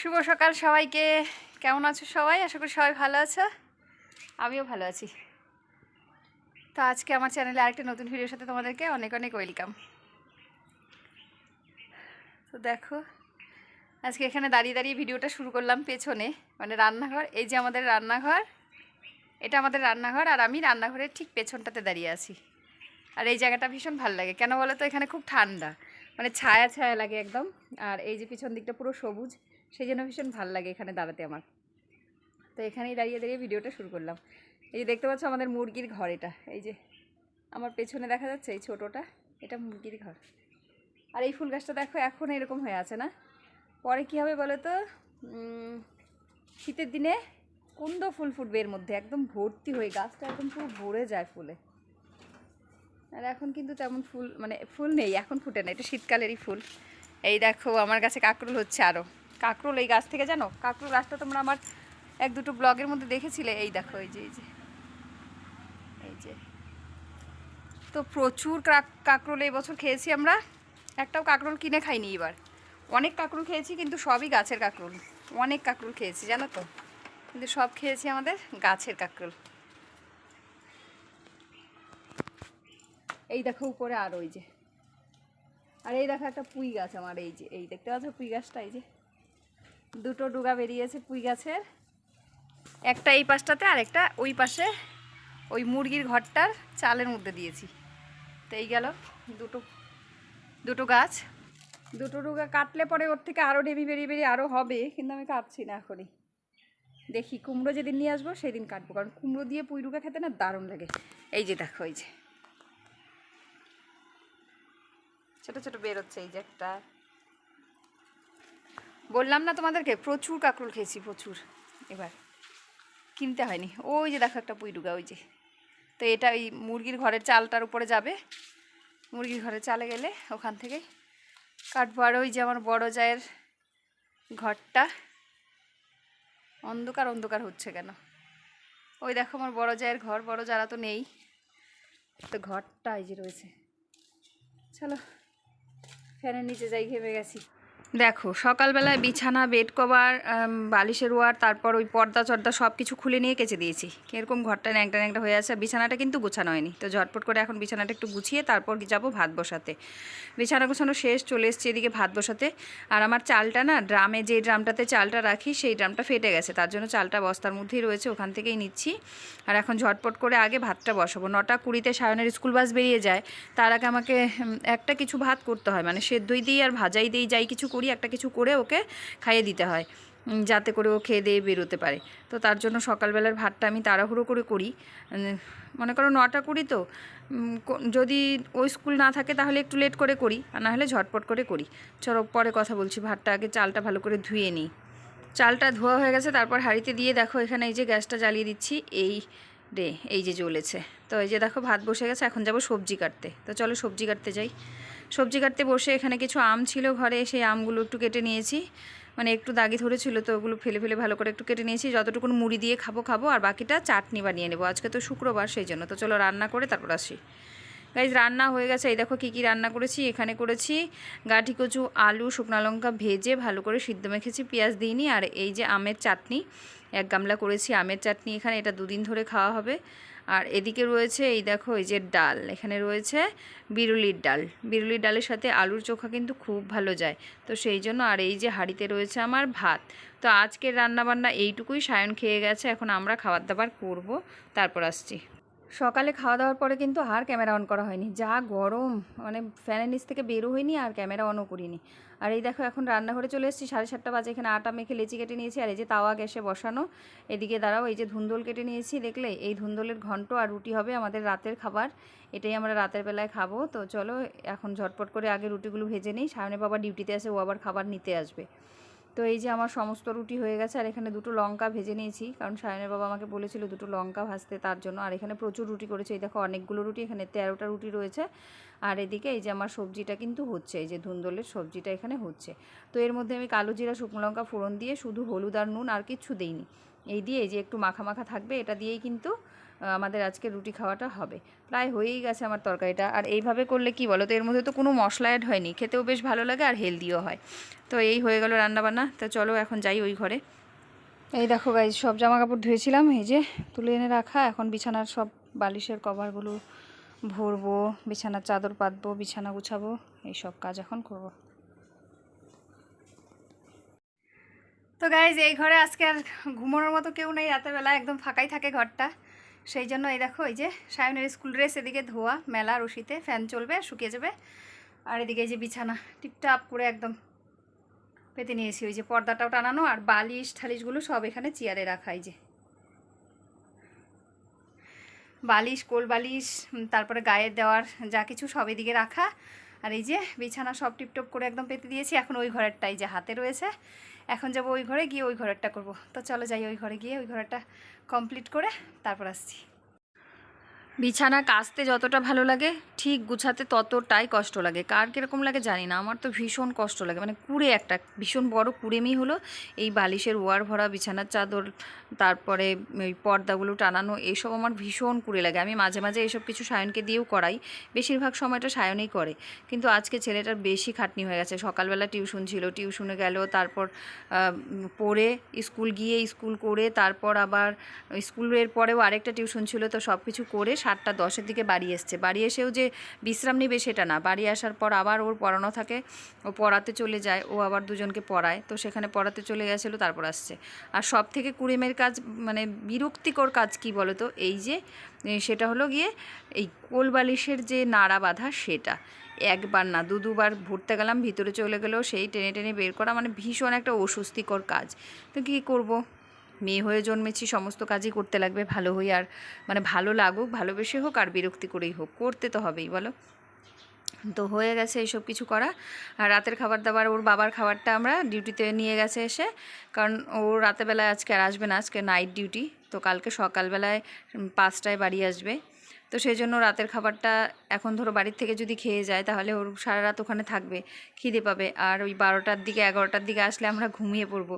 শুভ সকাল সবাইকে। কেমন আছো সবাই? আশা করি সবাই ভালো আছো। আমিও ভালো আছি। তো আজকে আমার চ্যানেলে আরেকটা নতুন ভিডিওর সাথে তোমাদেরকে অনেক অনেক ওয়েলকাম। তো দেখো, আজকে এখানে দাঁড়িয়ে দাঁড়িয়ে ভিডিওটা শুরু করলাম পেছনে। মানে রান্নাঘর, এই যে আমাদের রান্নাঘর, এটা আমাদের রান্নাঘর আর আমি রান্নাঘরের ঠিক পেছনটাতে দাঁড়িয়ে আছি। আর এই জায়গাটা ভীষণ ভালো লাগে। কেন বলো তো? এখানে খুব ঠান্ডা। মানে ছায়া ছায়া লাগে একদম। আর এই যে পিছন দিকটা পুরো সবুজ, সেই জন্য ভীষণ ভালো লাগে এখানে দাঁড়াতে আমার। তো এখানেই দাঁড়িয়ে দাঁড়িয়ে ভিডিওটা শুরু করলাম। এই যে দেখতে পাচ্ছ আমাদের মুরগির ঘর এটা। এই যে আমার পেছনে দেখা যাচ্ছে এই ছোটোটা, এটা মুরগির ঘর। আর এই ফুল গাছটা দেখো এখন এরকম হয়ে আছে না? পরে কী হবে বলো তো শীতের দিনে কুন্দ ফুল ফুটবে এর মধ্যে, একদম ভর্তি হয়ে, গাছটা একদম পুরো ভরে যায় ফুলে। আর এখন কিন্তু তেমন ফুল মানে ফুল নেই, এখন ফুটে না, এটা শীতকালেরই ফুল। এই দেখো, আমার কাছে কাকরুল হচ্ছে আরও কাকরুল এই গাছ থেকে জানো? কাকরুল গাছটা তোমরা আমার এক দুটো ব্লগের মধ্যে দেখেছিলে? এই দেখো, এই যে এই যে এই যে। তো প্রচুর কাক- কাকরোল এই বছর খেয়েছি আমরা। একটাও কাকরোল কিনে খাইনি এবার। অনেক কাকরোল খেয়েছি, কিন্তু সবই গাছের কাকরোল। অনেক কাকরোল খেয়েছি, জানো তো? কিন্তু সব খেয়েছি আমাদের গাছের কাকরোল। এই দেখো উপরে আর ওই যে। আর এই দেখো একটা পুঁই গাছ আমার, এই যে, এই দেখতে পাচ্ছ পুঁই গাছটা, এই যে। দুটো ডুগা বেরিয়েছে পুঁই গাছের, একটা এই পাশটাতে আর একটা ওই পাশে ওই মুরগির ঘরটার চালের মধ্যে দিয়েছি। তো এই গেল দুটো দুটো গাছ। দুটো ডুগা কাটলে পরে ওর থেকে আরও ডেবি বেরিয়ে বেরিয়ে আরও হবে, কিন্তু আমি কাটছি না এখনই। দেখি কুমড়ো যেদিন নিয়ে আসব সেদিন কাটবো, কারণ কুমড়ো দিয়ে পুঁই ডুগা খেতে না দারুণ লাগে। এই যে দেখো, এই যে। ছোট ছোট বেরোচ্ছে এই যে একটা। বললাম না তোমাদেরকে, প্রচুর কাঁকরোল খেয়েছি, প্রচুর। এবার কিনতে হয়নি। ওই যে দেখো একটা পুইডুগা ওই যে। তো এটা ওই মুরগির ঘরের চালটার উপরে যাবে। মুরগির ঘরে চালে গেলে ওখান থেকে কাটবো। আর ওই যে আমার বড় জায়ের ঘরটা, অন্ধকার অন্ধকার হচ্ছে কেন? ওই দেখো আমার বড় জায়ের ঘর, বড় যারা তো নেই। তো ঘরটা এই যে রয়েছে। চলো। ফ্যানের নিচে যাই ঘেমে গেছি দেখো, সকালবেলায় বিছানা বেড কভার বালিশের ওয়ার, তারপর ওই পর্দা চর্দা সব কিছু খুলে নিয়ে কেচে দিয়েছি। কীরকম ঘরটা ন্যাংটা ন্যাংটা হয়ে আছে, বিছানাটা কিন্তু গুছানো হয়নি। তো ঝটপট করে এখন বিছানাটা একটু গুছিয়ে তারপর যাব ভাত বসাতে। বিছানা গোছানো শেষ, চলে এসছে এদিকে ভাত বসাতে। আর আমার চালটা না, ড্রামে যে ড্রামটাতে চালটা রাখি, সেই ড্রামটা ফেটে গেছে। তার জন্য চালটা বস্তার মধ্যেই রয়েছে, ওখান থেকেই নিচ্ছি। আর এখন ঝটপট করে আগে ভাতটা বসাবো। নটা কুড়িতে সায়নের স্কুল বাস বেরিয়ে যায়। তার আগে আমাকে একটা কিছু ভাত করতে হয়। মানে সেদ্ধই দিই আর ভাজাই দিই, যাই কিছু করি, একটা কিছু করে ওকে খাইয়ে দিতে হয় যাতে করে ও খেয়ে দিয়ে বেরোতে পারে। তো তার জন্য সকালবেলার ভাতটা আমি তাড়াহুড়ো করে করি। মনে করো নটা করি তো যদি ওই স্কুল না থাকে তাহলে একটু লেট করে করি, আর না হলে ঝটপট করে করি। চলো পরে কথা বলছি, ভাতটা আগে চালটা ভালো করে ধুয়ে নিই। চালটা ধোয়া হয়ে গেছে, তারপর হাঁড়িতে দিয়ে দেখো এখানে এই যে গ্যাসটা জ্বালিয়ে দিচ্ছি, এই রে এই যে জ্বলেছে। তো এই যে দেখো ভাত বসে গেছে, এখন যাব সবজি কাটতে। তো চলো সবজি কাটতে যাই। সবজি কাটতে বসে এখানে কিছু আম ছিল ঘরে, সেই আমগুলো একটু কেটে নিয়েছি। মানে একটু দাগি ধরেছিল তো ওগুলো ফেলে ফেলে ভালো করে একটু কেটে নিয়েছি। যতটুকু মুড়ি দিয়ে খাব খাব, আর বাকিটা চাটনি বানিয়ে নেব। আজকে তো শুক্রবার, সেই জন্য। তো চলো রান্না করে তারপর আসি। গাইজ রান্না হয়ে গেছে। এই দেখো কী কী রান্না করেছি। এখানে করেছি গাঠি কচু, আলু, শুকনো লঙ্কা ভেজে ভালো করে সিদ্ধ মেখেছি, পেঁয়াজ দিইনি, আর এই যে আমের চাটনি, এক গামলা করেছি আমের চাটনি। এখানে এটা দুদিন ধরে খাওয়া হবে। আর এদিকে রয়েছে এই দেখো, এই যে ডাল। এখানে রয়েছে বিরুলির ডাল। বিরুলির ডালের সাথে আলুর চোখা কিন্তু খুব ভালো যায়। তো সেই জন্য আর এই যে হাড়িতে রয়েছে আমার ভাত। তো আজকের রান্নাবান্না এইটুকুই। সায়ন খেয়ে গেছে, এখন আমরা খাবার দাবার করব। তারপর আসছি। সকালে খাওয়া দাওয়ার পরে কিন্তু আর ক্যামেরা অন করা হয়নি। যা গরম মানে ফ্যানের নিচ থেকে বেরো হয়নি আর ক্যামেরা অনও করিনি। আর এই দেখো এখন রান্নাঘরে চলে এসেছি, সাড়ে সাতটা বাজে, এখানে আটা মেখে লেচি কেটে নিয়েছি আর এই যে তাওয়া গ্যাসে বসানো। এদিকে দাঁড়াও, এই যে ধুন্দল কেটে নিয়েছি, দেখলে? এই ধুন্দলের ঘন্ট আর রুটি হবে আমাদের রাতের খাবার, এটাই আমরা রাতের বেলায় খাব। তো চলো, এখন ঝটপট করে আগে রুটিগুলো ভেজে নিই। সামনে বাবা ডিউটিতে আসে ও আবার খাবার নিতে আসবে। তো এই যে আমার সমস্ত রুটি হয়ে গেছে, আর এখানে দুটো লঙ্কা ভেজে নিয়েছি। কারণ সায়নের বাবা আমাকে বলেছিল দুটো লঙ্কা ভাজতে তার জন্য। আর এখানে প্রচুর রুটি করেছে। এই দেখো, অনেকগুলো রুটি, এখানে তেরোটা রুটি রয়েছে। আর এদিকে এই যে আমার সবজিটা কিন্তু হচ্ছে, এই যে ধুন্দলের সবজিটা এখানে হচ্ছে। তো এর মধ্যে আমি কালো জিরা, শুকনো লঙ্কা ফোড়ন দিয়ে শুধু হলুদ আর নুন আর কিচ্ছু দেইনি। এই দিয়ে এই যে একটু মাখা মাখা থাকবে, এটা দিয়েই কিন্তু আমাদের আজকে রুটি খাওয়াটা হবে। প্রায় হয়েই গেছে আমার তরকারিটা। আর এইভাবে করলে কি বলো তো এর মধ্যে তো কোনো মশলা অ্যাড হয়নি। খেতেও বেশ ভালো লাগে আর হেলদিও হয়। তো এই হয়ে গেল রান্নাবান্না। তো চলো এখন যাই ওই ঘরে। এই দেখো গাইজ সব জামা কাপড় ধুয়েছিলাম। এই যে তুলে এনে রাখা। এখন বিছানার সব বালিশের কভারগুলো ভরবো, বিছানার চাদর পাতবো, বিছানা গুছাবো। এই সব কাজ এখন করব। তো গাইজ এই ঘরে আজকে আর ঘুমানোর মতো কেউ নেই। রাতের বেলা একদম ফাঁকাই থাকে ঘরটা। সেই জন্য এই দেখো, এই যে সায়নের স্কুল ড্রেস, এদিকে ধোয়া, মেলা, রশিতে, ফ্যান চলবে, শুকিয়ে যাবে। আর এদিকে এই যে বিছানা, টিপটাপ করে একদম পেতে নিয়েছি। ওই যে পর্দাটাও টানানো আর বালিশ, ঠালিশগুলো সব এখানে চেয়ারে রাখা, এই যে। বালিশ, কোল বালিশ তারপরে গায়ের দেওয়ার যা কিছু সব এদিকে রাখা। আর এই যে বিছানা সব টিপটপ করে একদম পেতে দিয়েছি, এখন ওই ঘরেরটাই যে হাতে রয়েছে। এখন যাব ওই ঘরে গিয়ে ওই ঘরেরটা করব। তো চলো যাই ওই ঘরে গিয়ে ওই ঘরেরটা কমপ্লিট করে তারপর আসছি। বিছানা কাচতে যতটা ভালো লাগে, ঠিক গুছাতে ততটাই কষ্ট লাগে। কার কীরকম লাগে জানি না, আমার তো ভীষণ কষ্ট লাগে। মানে কুড়ে একটা, ভীষণ বড় কুড়েমি হলো এই বালিশের ওয়ার ভরা বিছানার চাদর, তারপরে ওই পর্দাগুলো টানানো এইসব আমার ভীষণ কুড়ে লাগে। আমি মাঝে মাঝে এইসব কিছু সায়নকে দিয়েও করাই, বেশিরভাগ সময়টা সায়নেই করে। কিন্তু আজকে ছেলেটার বেশি খাটনি হয়ে গেছে। সকালবেলা টিউশন ছিল, টিউশনে গেল, তারপর পড়ে, স্কুল গিয়ে স্কুল করে, তারপর আবার স্কুলের পরেও আরেকটা টিউশন ছিল, তো সব কিছু করে সাতটা দশের দিকে বাড়ি এসছে। বাড়ি এসেও যে বিশ্রাম নেবে সেটা না। বাড়ি আসার পর আবার ওর পড়ানো থাকে। ও পড়াতে চলে যায়। ও আবার দুজনকে পড়ায়। তো সেখানে পড়াতে চলে গেছিল, তারপর আসছে। আর সব থেকে কুড়েমের কাজ মানে বিরক্তিকর কাজ কি বলো তো এই যে সেটা হলো গিয়ে এই কোলবালিশের যে নাড়া বাঁধা সেটা। একবার না, দু দুবার ভরতে গেলাম, ভিতরে চলে গেলেও সেই টেনে টেনে বের করা মানে ভীষণ একটা অস্বস্তিকর কাজ। তো কী করব? মেয়ে হয়ে জন্মেছি, সমস্ত কাজই করতে লাগবে, ভালো হই আর মানে ভালো লাগুক, ভালোবেসে হোক আর বিরক্তি করেই হোক, করতে তো হবেই, বলো? তো হয়ে গেছে এইসব কিছু করা। আর রাতের খাবার দাবার, ওর বাবার খাবারটা আমরা ডিউটিতে নিয়ে গেছে এসে, কারণ ও রাতেরবেলায় আজকে আর আসবে না, আজকে নাইট ডিউটি তো কালকে সকালবেলায় পাঁচটায় বাড়ি আসবে। তো সেই জন্য রাতের খাবারটা এখন ধরো বাড়ির থেকে যদি খেয়ে যায়, তাহলে ওর সারা রাত ওখানে থাকবে, খিদে পাবে। আর ওই বারোটার দিকে, এগারোটার দিকে আসলে আমরা ঘুমিয়ে পড়ব।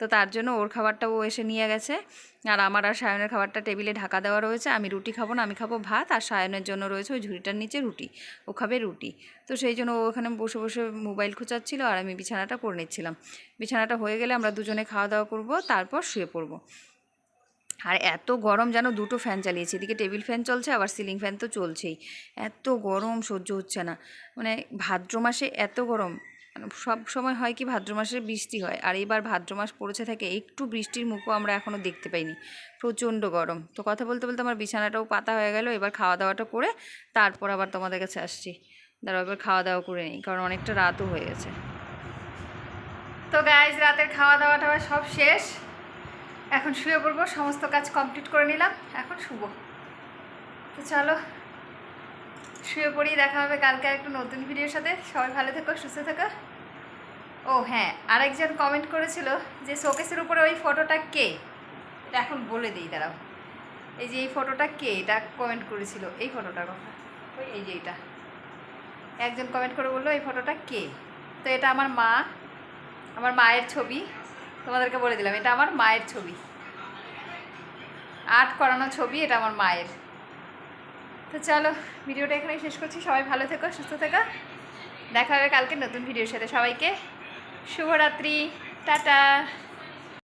তো তার জন্য ওর খাবারটা ও এসে নিয়ে গেছে। আর আমার আর সায়নের খাবারটা টেবিলে ঢাকা দেওয়া রয়েছে। আমি রুটি খাব না, আমি খাব ভাত। আর সায়নের জন্য রয়েছে ওই ঝুড়িটার নিচে রুটি। ও খাবে রুটি। তো সেই জন্য ও ওখানে বসে বসে মোবাইল খোঁচাচ্ছিল আর আমি বিছানাটা করে নিচ্ছিলাম। বিছানাটা হয়ে গেলে আমরা দুজনে খাওয়া দাওয়া করব, তারপর শুয়ে পড়ব। আর এত গরম যেন দুটো ফ্যান চালিয়েছি। এদিকে টেবিল ফ্যান চলছে, আবার সিলিং ফ্যান তো চলছেই। এত গরম, সহ্য হচ্ছে না। মানে ভাদ্র মাসে এত গরম। মানে সব সময় হয় কি, ভাদ্র মাসে বৃষ্টি হয়। আর এবার ভাদ্র মাস পড়েছে থাকে একটু বৃষ্টির মুখও আমরা এখনও দেখতে পাইনি। প্রচণ্ড গরম। তো কথা বলতে বলতে আমার বিছানাটাও পাতা হয়ে গেল। এবার খাওয়া দাওয়াটা করে তারপর আবার তোমাদের কাছে আসছি। দাঁড়াও, এবার খাওয়া দাওয়া করে নিই, কারণ অনেকটা রাতও হয়ে গেছে। তো গাইজ রাতের খাওয়া দাওয়াটা সব শেষ। এখন শুয়ে পড়ব, সমস্ত কাজ কমপ্লিট করে নিলাম। এখন শুবো। তো চলো, শুয়ে পড়ি, দেখা হবে কালকে একটা নতুন ভিডিওর সাথে। সবাই ভালো থেকো, সুস্থ থেকো। ও হ্যাঁ আরেকজন কমেন্ট করেছিল যে শোকেসের উপরে ওই ফটোটা কে? এটা এখন বলে দিই, দাঁড়াও। এই যে এই ফটোটা কে? এটা কমেন্ট করেছিল। এই ফটোটার কথা। ওই, এই যে এটা। একজন কমেন্ট করে বলল, এই ফটোটা কে? তো এটা আমার মা, আমার মায়ের ছবি। তোমাদেরকে বলে দিলাম, এটা আমার মায়ের ছবি। আর্ট করানো ছবি, এটা আমার মায়ের। তো চলো, ভিডিওটা এখানে শেষ করছি। সবাই ভালো থেকো, সুস্থ থেকো। দেখা হবে কালকে নতুন ভিডিওর সাথে। সবাইকে শুভরাত্রি। টাটা।